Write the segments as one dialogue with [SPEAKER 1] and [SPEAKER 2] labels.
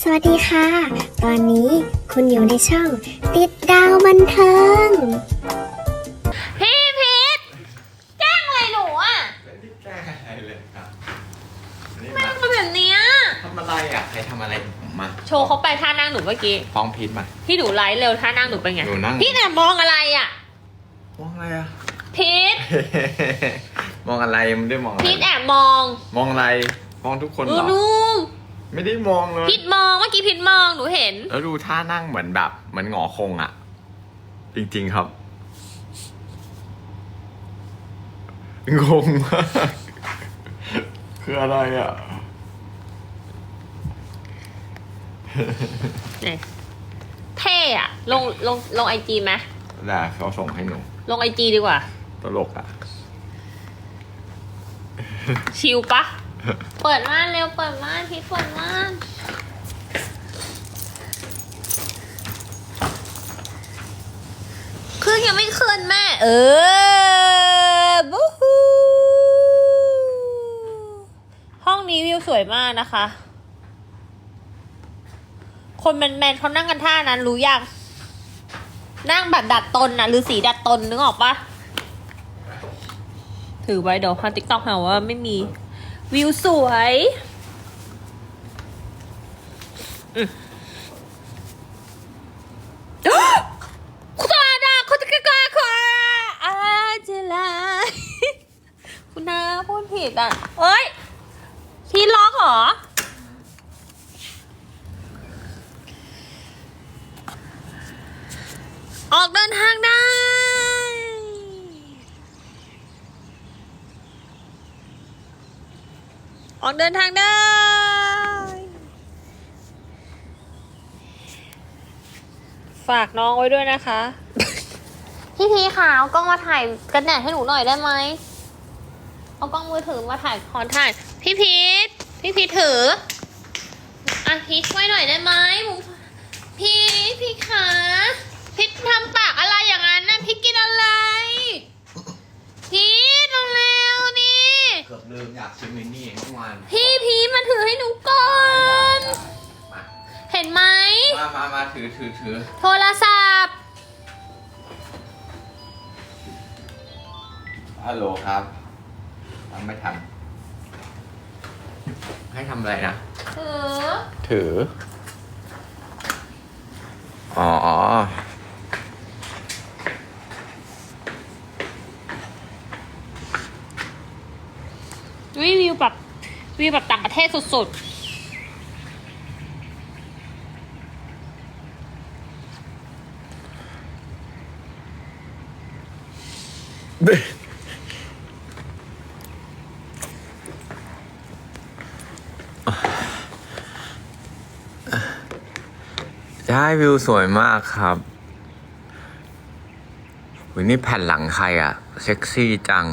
[SPEAKER 1] สวัสดีค่ะ ตอนนี้คุณอยู่ในช่อง ติดดาวบันเทิง
[SPEAKER 2] พี่พีทแกล้งอะไรหนูอะ
[SPEAKER 3] ไม่ได้แก้อะไรเลยครับนี่
[SPEAKER 2] ไม่
[SPEAKER 3] มา
[SPEAKER 2] ทำแบบเนี้ย
[SPEAKER 3] ทำอะไรอะ ใครทำอะไรผมมา
[SPEAKER 2] โชว์เขาไปท่านั่งหนูเมื่อกี้
[SPEAKER 3] ฟ้องพีทมา
[SPEAKER 2] ที่หนูไลฟ์เร็วท่านั่งหนูเป็นไง
[SPEAKER 3] หนูนั่ง
[SPEAKER 2] พี่เนี่ยมองอะไรอะ
[SPEAKER 3] มองอะไรอะ
[SPEAKER 2] พีท
[SPEAKER 3] มองอะไรไม่ได้มองอะไร
[SPEAKER 2] พีทแอบมอง
[SPEAKER 3] มองอะไร มองทุกคน
[SPEAKER 2] ดู
[SPEAKER 3] เหรอ
[SPEAKER 2] ดู
[SPEAKER 3] ไม่ได้มองเลย
[SPEAKER 2] พีทมองเมื่อกี้พีทมองหนูเห็น
[SPEAKER 3] แล้วดูท่านั่งเหมือนแบบเหมือนหงอคงอะ จริงๆครับงงมากคืออะไรอะ
[SPEAKER 2] เนี่ยเท่อะลงลงลงไอจีไหม
[SPEAKER 3] ได้เขาส่งให้หนู
[SPEAKER 2] ลงไอจีดีกว่า
[SPEAKER 3] ตลกอะ
[SPEAKER 2] ชิลปะ เปิดม่านเร็วเปิดม่านพีทเปิดม่านเครื่องยังไม่ขึ้นแม่ เออบูฮูห้องนี้วิวสวยมากนะคะ คนแมนๆเขานั่งกันท่านั้นรู้ยังนั่งแบบดัดตนนะหรือสีดัดตนนึกออกปะถือไว้เดี๋ยวพันติ๊กต็อกหาว่าไม่มี วิวสวย อืม คุณอาดาคุณจะกล้าคุณอาเจลา คุณนาพูดผิดอะ เอ้ย พี่ล็อกเหรอ ออกเดินทางได้ ออกเดินทางได้ฝากน้องไว้ด้วยนะคะ พี่พีค่ะเอากล้องมาถ่ายกันแดดให้หนูหน่อยได้ไหม เอากล้องมือถือมาถ่ายขอถ่าย พี่พีทพี่พีทถือ อะพีทช่วยหน่อยได้ไหมผมพีทพี่ขาพีททำปากอะไรอย่างนั้นน่ะพีทกินอะไร ม
[SPEAKER 3] มามามาถือถือถือ
[SPEAKER 2] โทรศัพท์
[SPEAKER 3] ฮัลโหลครับทำไม่ทัน ให้ทำอะไรนะ
[SPEAKER 2] ถือ
[SPEAKER 3] ถือ อ๋อ
[SPEAKER 2] วิวิวแบบวิวแบบต่างประเทศสุด
[SPEAKER 3] ใช่วิวสวยมากครับวันนี้แผ่นหลังใครอะเซ็กซี่จัง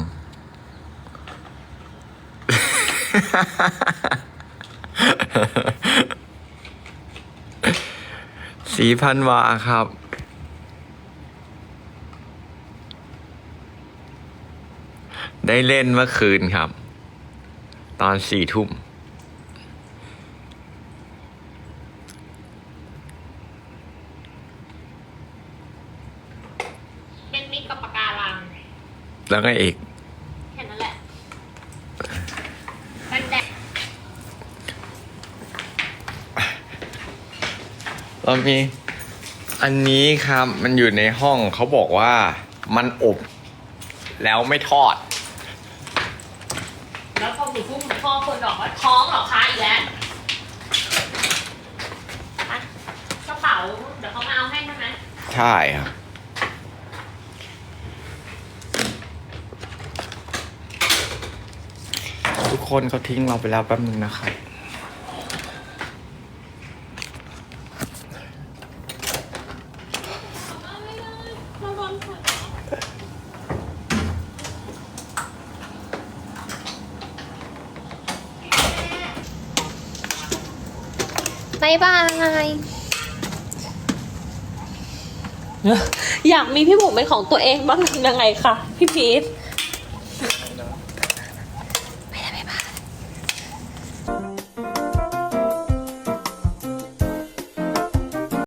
[SPEAKER 3] สีพันวาครับ ได้เล่นเมื่อคืนครับ ตอนสี่ทุ่ม
[SPEAKER 2] ๆเป็นมิตรกับปะการัง
[SPEAKER 3] แล้วก็อีก
[SPEAKER 2] แค่นั้นแหละกันแดด
[SPEAKER 3] เรามีอันนี้ครับ มันอยู่ในห้องเขาบอกว่ามันอบ แล้วไม่ทอด
[SPEAKER 2] แล้วพอหนูพุ่งพ่อคนบอกว่าท้องเหรอคะอีกแล้วอะกระเป๋าเดี๋ยวเขามาเอาให้ใช่ไหม
[SPEAKER 3] ใช่ครับทุกคนเขาทิ้งเราไปแล้วแป๊บนึงนะครับ
[SPEAKER 2] บายบาย อยากมีพี่บุ๋มเป็นของตัวเองบ้างยังไงคะพี่พีท